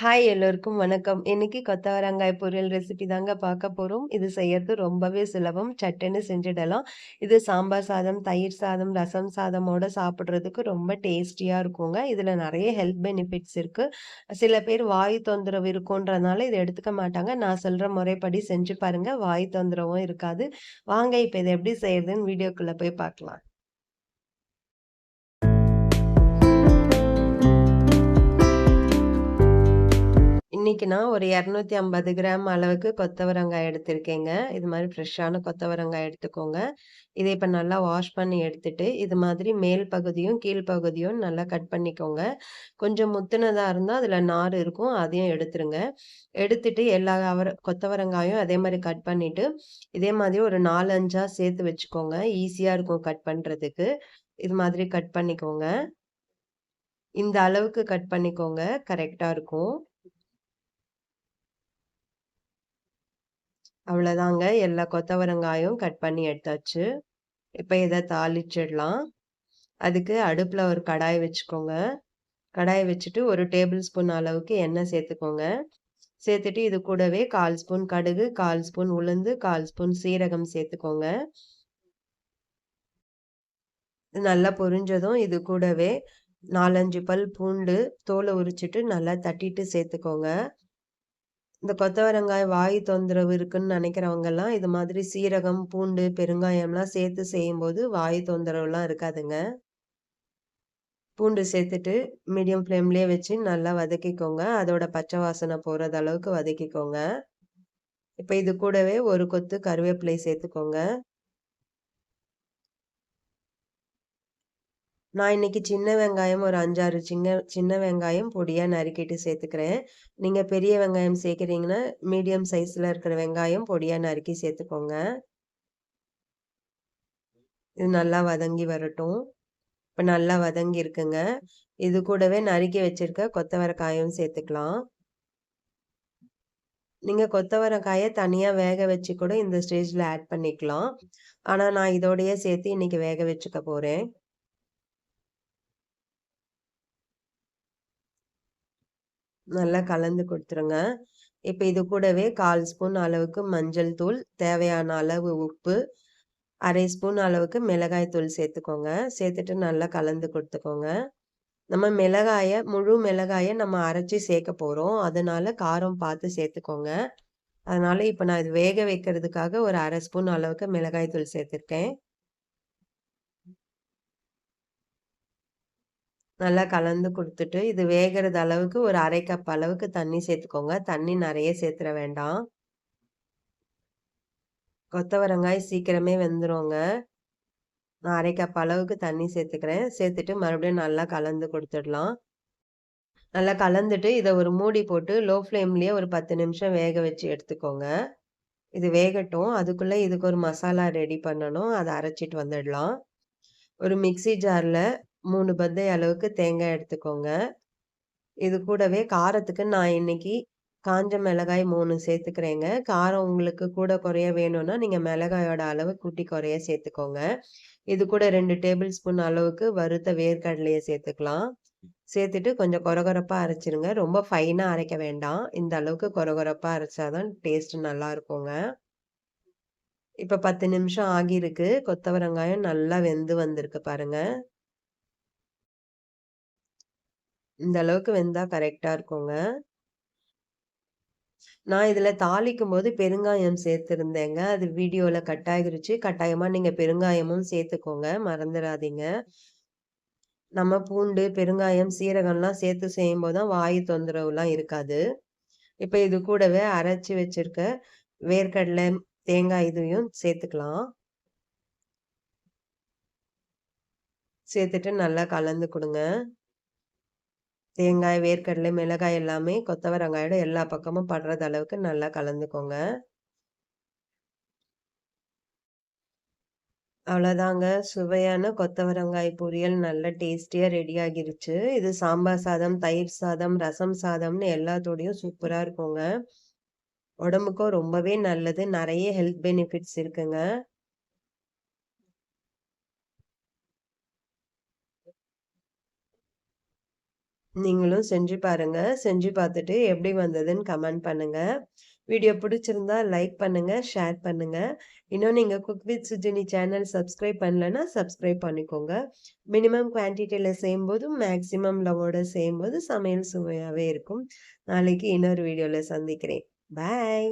Hi எல்லோருக்கும் வணக்கம். இன்னைக்கு கொத்தவரங்காய் பொரியல் ரெசிபி தாங்க பார்க்க போகிறோம் இது செய்யறது ரொம்பவே சுலபம். சட்டுன்னு செஞ்சுடலாம். இது சாம்பார் சாதம், தயிர் சாதம், ரசம் சாதமோட சாப்பிட்றதுக்கு ரொம்ப டேஸ்டியாக இருக்குங்க. இதில் நிறைய ஹெல்த் பெனிஃபிட்ஸ் இருக்குது சில பேர் வாயு தொந்தரவு இருக்குன்றனால இதை எடுத்துக்க மாட்டாங்க. நான் சொல்கிற முறைப்படி செஞ்சு பாருங்கள் வாயு தொந்தரவும் இருக்காது. வாங்க இப்போ இதை எப்படி செய்யறதுன்னு வீடியோக்குள்ளே போய் பார்க்கலாம். இன்றைக்கி நான் ஒரு 250 கிராம் அளவுக்கு கொத்தவரங்காய் எடுத்திருக்கேங்க. இது மாதிரி ஃப்ரெஷ்ஷான கொத்தவரங்காய் எடுத்துக்கோங்க. இதை இப்போ நல்லா வாஷ் பண்ணி எடுத்துட்டு, இது மாதிரி மேல் பகுதியும், கீழ் பகுதியும் நல்லா கட் பண்ணிக்கோங்க. கொஞ்சம் முத்துனதாக இருந்தால் அதில் நார் இருக்கும். அதையும் எடுத்துருங்க. எடுத்துட்டு எல்லா அவர கொத்தவரங்காயும் அதே மாதிரி கட் பண்ணிட்டு, இதே மாதிரி ஒரு 4, 5ஆ சேர்த்து வச்சுக்கோங்க. ஈஸியாக இருக்கும் கட் பண்ணுறதுக்கு இது மாதிரி கட் பண்ணிக்கோங்க. இந்த அளவுக்கு கட் பண்ணிக்கோங்க. கரெக்டாக இருக்கும். அவ்வளோதாங்க. எல்லா கொத்தவரங்காயும் கட் பண்ணி எடுத்தாச்சு. இப்போ இதை தாளிச்சிடலாம். அதுக்கு அடுப்பில் ஒரு கடாய் வச்சுக்கோங்க. கடாய் வச்சுட்டு ஒரு டேபிள் ஸ்பூன் அளவுக்கு எண்ணெய் சேர்த்துக்கோங்க. சேர்த்துட்டு இது கூடவே 1/4 ஸ்பூன் கடுகு, 1/4 ஸ்பூன் உளுந்து, 1/4 ஸ்பூன் சீரகம் சேர்த்துக்கோங்க. நல்லா பொரிஞ்சதும் இது கூடவே 4, 5 பல் பூண்டு தோலை உரிச்சிட்டு நல்லா தட்டிட்டு சேர்த்துக்கோங்க. இந்த கொத்தவரங்காய் வாயு தொந்தரவு இருக்குன்னு நினைக்கிறவங்கெல்லாம் இது மாதிரி சீரகம், பூண்டு, பெருங்காயம்லாம் சேர்த்து செய்யும்போது வாயு தொந்தரவுலாம் இருக்காதுங்க. பூண்டு சேர்த்துட்டு மீடியம் ஃப்ளேம்லேயே வச்சு நல்லா வதக்கிக்கோங்க. அதோட பச்சை வாசனை போகிறது அளவுக்கு வதக்கிக்கோங்க. இப்போ இது கூடவே ஒரு கொத்து கருவேப்பிலை சேர்த்துக்கோங்க. நான் இன்றைக்கி சின்ன வெங்காயம் ஒரு 5, 6 சின்ன சின்ன வெங்காயம் பொடியாக நறுக்கிட்டு சேர்த்துக்கிறேன். நீங்கள் பெரிய வெங்காயம் சேர்க்குறீங்கன்னா மீடியம் சைஸில் இருக்கிற வெங்காயம் பொடியாக நறுக்கி சேர்த்துக்கோங்க. இது நல்லா வதங்கி வரட்டும். இப்போ நல்லா வதங்கி இருக்குங்க. இது கூடவே நறுக்கி வச்சிருக்க கொத்தவரக்காயும் சேர்த்துக்கலாம். நீங்கள் கொத்தவரக்காயை தனியாக வேக வச்சு கூட இந்த ஸ்டேஜில் ஆட் பண்ணிக்கலாம். ஆனால் நான் இதோடையே சேர்த்து இன்றைக்கி வேக வச்சுக்க போகிறேன் நல்லா கலந்து கொடுத்துருங்க இப்போ இது கூடவே 1/4 ஸ்பூன் அளவுக்கு மஞ்சள் தூள், தேவையான அளவு உப்பு, அரை ஸ்பூன் அளவுக்கு மிளகாய் தூள் சேர்த்துக்கோங்க. சேர்த்துட்டு நல்லா கலந்து கொடுத்துக்கோங்க நம்ம மிளகாயை முழு மிளகாயை நம்ம அரைச்சி சேர்க்க போகிறோம் அதனால காரம் பார்த்து சேர்த்துக்கோங்க. அதனால இப்போ நான் இது வேக வைக்கிறதுக்காக ஒரு அரை ஸ்பூன் அளவுக்கு மிளகாய் தூள் சேர்த்துருக்கேன். நல்லா கலந்து கொடுத்துட்டு இது வேகறது அளவுக்கு ஒரு அரை கப் அளவுக்கு தண்ணி சேர்த்துக்கோங்க. தண்ணி நிறைய சேர்த்துற வேண்டாம். கொத்தவரங்காய் சீக்கிரமே வெந்துருங்க. நான் அரை கப் அளவுக்கு தண்ணி சேர்த்துக்கிறேன். சேர்த்துட்டு மறுபடியும் நல்லா கலந்து கொடுத்துடலாம் நல்லா கலந்துட்டு இதை ஒரு மூடி போட்டு லோ ஃப்ளேம்லேயே ஒரு 10 நிமிஷம் வேக வச்சு எடுத்துக்கோங்க. இது வேகட்டும். அதுக்குள்ளே இதுக்கு ஒரு மசாலா ரெடி பண்ணணும். அதை அரைச்சிட்டு வந்துடலாம். ஒரு மிக்சி ஜாரில் மூணு பத்தை அளவுக்கு தேங்காய் எடுத்துக்கோங்க. இது கூடவே காரத்துக்கு நான் இன்னைக்கு காஞ்ச மிளகாய் மூணு சேர்த்துக்கிறேங்க. காரம் உங்களுக்கு கூட குறைய வேணும்னா, நீங்கள் மிளகாயோட அளவு கூட்டி குறைய சேர்த்துக்கோங்க. இது கூட ரெண்டு டேபிள் ஸ்பூன் அளவுக்கு வறுத்த வேர்க்கடலையை சேர்த்துக்கலாம். சேர்த்துட்டு கொஞ்சம் கொரகொரப்பா அரைச்சிருங்க. ரொம்ப ஃபைனாக அரைக்க வேண்டாம். இந்த அளவுக்கு கொரகொரப்பா அரைச்சா தான் டேஸ்ட் நல்லா இருக்குங்க. இப்போ பத்து நிமிஷம் ஆகியிருக்கு. கொத்தவரங்காயம் நல்லா வெந்து வந்திருக்கு பாருங்கள் இந்த அளவுக்கு வெந்தா கரெக்டாக இருக்குங்க. நான் இதுல தாளிக்கும்போது பெருங்காயம் சேர்த்துருந்தேங்க அது வீடியோல கட் ஆகிருச்சு. கட்டாயமா நீங்க பெருங்காயமும் சேர்த்துக்கோங்க. மறந்துடாதீங்க நம்ம பூண்டு, பெருங்காயம், சீரகம்லாம் சேர்த்து செய்யும்போது தான் வாயு தொந்தரவுலாம் இருக்காது. இப்ப இது கூடவே அரைச்சி வச்சிருக்க வேர்க்கடலை, தேங்காய் இதையும் சேர்த்துக்கலாம். சேர்த்துட்டு நல்லா கலந்து கொடுங்க தேங்காய், வேர்க்கடலை, மிளகாய் எல்லாமே கொத்தவரங்காயோட எல்லா பக்கமும் படுறது அளவுக்கு நல்லா கலந்துக்கோங்க. அவ்வளோதாங்க. சுவையான கொத்தவரங்காய் பொரியல் நல்ல டேஸ்டியாக ரெடி ஆகிருச்சு. இது சாம்பார் சாதம், தயிர் சாதம், ரசம் சாதம்னு எல்லாத்தோடையும் சூப்பராக இருக்குங்க. உடம்புக்கும் ரொம்பவே நல்லது. நிறைய ஹெல்த் பெனிஃபிட்ஸ் இருக்குங்க. நீங்களும் செஞ்சு பாருங்கள் செஞ்சு பார்த்துட்டு எப்படி வந்ததுன்னு கமெண்ட் பண்ணுங்கள் வீடியோ பிடிச்சிருந்தா லைக் பண்ணுங்கள் ஷேர் பண்ணுங்கள் இன்னும் நீங்கள் cook with Sujini channel subscribe பண்ணலன்னா, சப்ஸ்கிரைப் பண்ணிக்கோங்க. மினிமம் குவான்டிட்டில செய்யும்போது, மேக்ஸிமம் லவ்வோட செய்யும்போது சமையல் சுவையாகவே இருக்கும். நாளைக்கு இன்னொரு வீடியோவில் சந்திக்கிறேன். பாய்.